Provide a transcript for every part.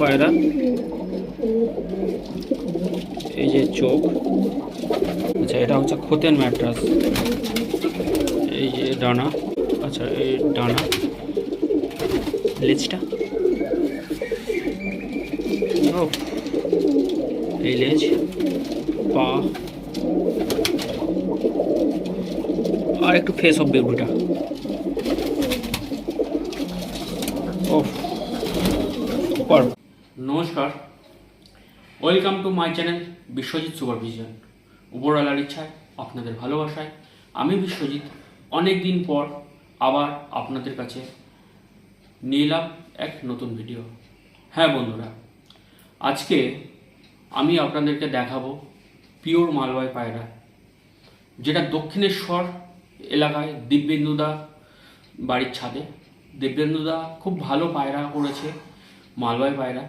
পায়রা এই যে চোখ। আচ্ছা এটা হচ্ছে খোতেন ম্যাট্রাস। এই যে ডানা। আচ্ছা এই ডানা। লেজটা। ও, এই লেজ। পা। আর একটু ফেস অফ বেগুটা ও সুপার। নমস্কার। Welcome to my channel Biswajit supervision উপরওয়ালার ইচ্ছায়, আপনাদের ভালোবাসায়, আমি বিশ্বজিৎ অনেক দিন পর আবার আপনাদের কাছে নিয়ে এলাম এক নতুন ভিডিও হ্যাঁ বন্ধুরা, আজকে আমি আপনাদেরকে দেখাবো পিওর মালবাই পায়রা, যেটা দক্ষিণেশ্বর এলাকায় দিব্যেন্দুদা বাড়ির ছাদে। দিব্যেন্দুদা খুব ভালো পায়রা করেছে মালবাই পায়রা।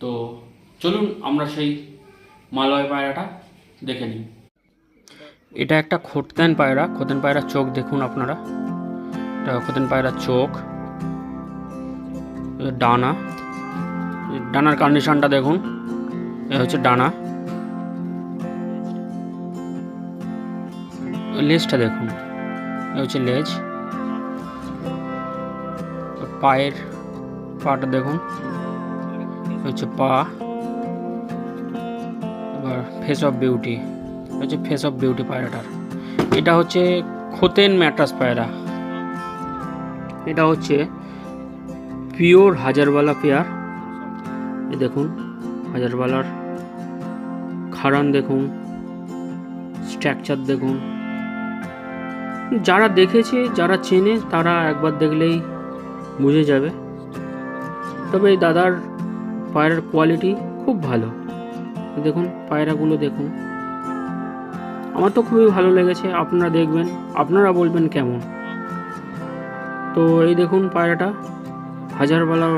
তো চলুন আমরা সেই মালয় পায়রাটা দেখে নিই। এটা একটা খোতেন পায়রা। খোতেন পায়রার চোখ দেখুন আপনারা। এটা খোতেন পায়রার চোখ। ডানা। ডানার কন্ডিশনটা দেখুন। এ হচ্ছে ডানা। লেজটা দেখুন। এ হচ্ছে লেজ। পায়ের পাটা দেখুন। হচ্ছে পা, এবার face of beauty face of beauty beauty পায়রাটার। এটা হচ্ছে খোতেন ম্যাট্রাস পায়রা। এটা হচ্ছে পিওর হাজারবালা পেয়ার। এ দেখুন হাজারবালার খারান দেখুন, স্ট্রাকচার দেখুন। যারা দেখেছে, যারা চেনে, তারা একবার দেখলেই বুঝে যাবে। তবে এই দাদার পায়রার কোয়ালিটি খুব ভালো। দেখুন, পায়রাগুলো দেখুন। আমার তো খুবই ভালো লেগেছে, আপনারা দেখবেন, আপনারা বলবেন কেমন। তো এই দেখুন পায়রাটা হাজারবালা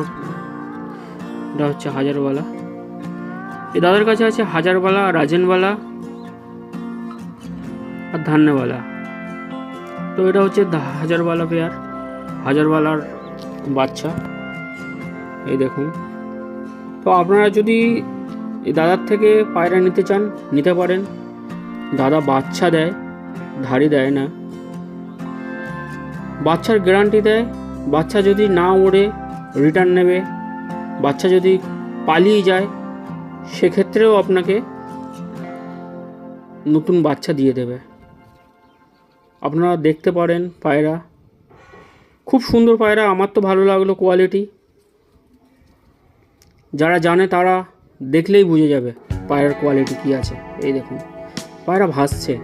এটা হচ্ছে হাজারবালা এই দাদার কাছে আছে হাজারবালা রাজেনবালা আর ধান্যবালা তো এটা হচ্ছে হাজারবালা পেয়ার হাজারবালার বাচ্চা। এই দেখুন। তো আপনারা যদি দাদার থেকে পায়রা নিতে চান, নিতে পারেন। দাদা বাচ্চা দেয় ধারি দেয় না। বাচ্চার গ্যারান্টি দেয়, বাচ্চা যদি না ওড়ে রিটার্ন নেবে। বাচ্চা যদি পালিয়ে যায়, সেক্ষেত্রেও আপনাকে নতুন বাচ্চা দিয়ে দেবে। আপনারা দেখতে পারেন পায়রা। খুব সুন্দর পায়রা, আমার তো ভালো লাগল কোয়ালিটি যারা জানে তারা দেখলেই বুঝে যাবে পায়রার কোয়ালিটি কী আছে। এই দেখুন, পায়রা ভাসছে।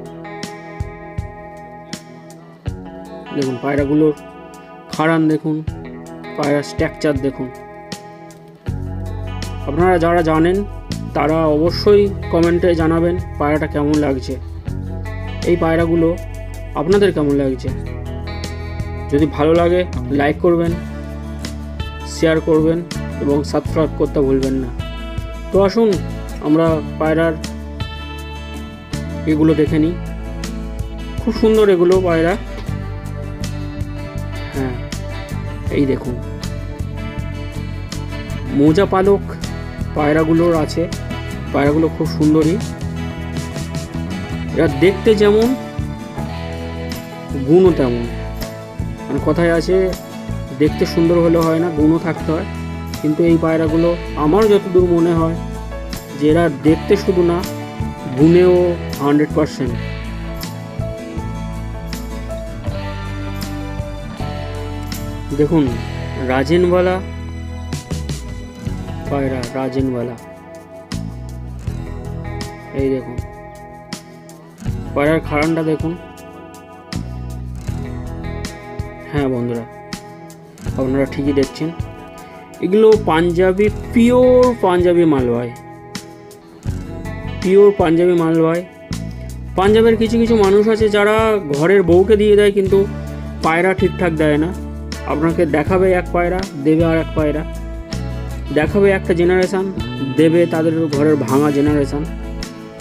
দেখুন, পায়রাগুলোর খাড়ান দেখুন, পায়রার স্ট্রাকচার দেখুন। আপনারা যারা জানেন, তারা অবশ্যই কমেন্টে জানাবেন পায়রাটা কেমন লাগছে। এই পায়রাগুলো আপনাদের কেমন লাগছে? যদি ভালো লাগে লাইক করবেন শেয়ার করবেন। এবং সাবস্ক্রাইব করতে ভুলবেন না। তো আসুন, আমরা পায়রার এগুলো দেখে নিই। খুব সুন্দর এগুলো পায়রা। হ্যাঁ এই দেখুন। মোজা পালক পায়রাগুলোর আছে। পায়রাগুলো খুব সুন্দরই এরা দেখতে যেমন, গুণও তেমন। মানে কথায় আছে, দেখতে সুন্দর হলে হয় না, গুণও থাকতে হয়। কিন্তু এই পায়রাগুলো আমার যতদূর মনে হয় যে এরা দেখতে শুধু না, গুণেও হান্ড্রেড পারসেন্ট দেখুন, রাজেনওয়ালা পায়রা, রাজেনওয়ালা। এই দেখুন, পায়রার খাড়ানটা দেখুন। হ্যাঁ বন্ধুরা, আপনারা ঠিকই দেখছেন। এগুলো পাঞ্জাবি পিওর পাঞ্জাবি মালবাই পিওর পাঞ্জাবি মালবাই পাঞ্জাবের কিছু কিছু মানুষ আছে যারা ঘরের বউকে দিয়ে দেয় কিন্তু পায়রা ঠিকঠাক দেয় না। আপনাকে দেখাবে এক পায়রা, দেবে আর এক পায়রা। দেখাবে একটা জেনারেশান দেবে তাদের ঘরের ভাঙা জেনারেশান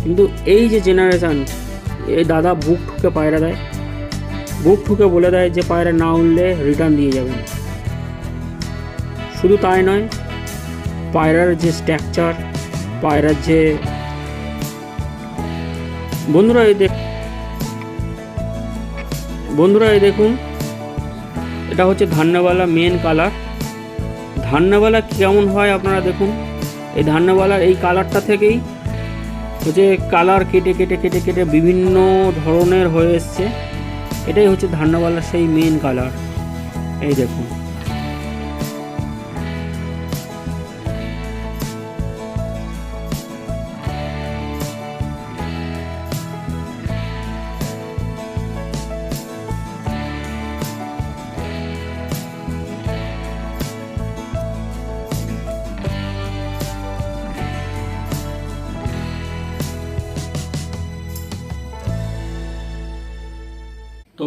কিন্তু এই যে জেনারেশান এই দাদা বুক ঠুকে পায়রা দেয়। বুক ঠুকে বলে দেয় যে পায়রা না উঠলে রিটার্ন দিয়ে যাবেন। শুধু তাই নয়, পায়রার যে স্ট্রাকচার পায়রার যে বন্ধুরা, এই দেখ বন্ধুরা, এই দেখুন, এটা হচ্ছে ধান্যবালা মেন কালার ধান্যবালা কেমন হয় আপনারা দেখুন, এই ধান্যবালার এই কালারটা থেকেই হচ্ছে কালার কেটে কেটে কেটে কেটে বিভিন্ন ধরনের হয়ে এসছে। এটাই হচ্ছে ধান্যবালার সেই মেন কালার এই দেখুন।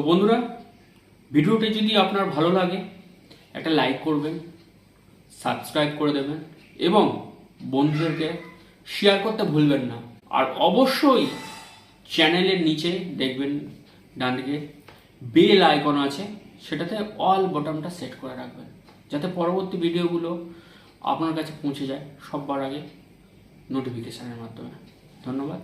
বন্ধুরা, ভিডিওটি যদি আপনার ভালো লাগে, একটা লাইক করবেন সাবস্ক্রাইব করে দেবেন এবং বন্ধুদেরকে শেয়ার করতে ভুলবেন না। আর অবশ্যই চ্যানেলের নিচে দেখবেন ডান দিকে বেল আইকন আছে, সেটাতে অল বটনটা সেট করে রাখবেন, যাতে পরবর্তী ভিডিওগুলো আপনার কাছে পৌঁছে যায় সববার আগে নোটিফিকেশানের মাধ্যমে। ধন্যবাদ।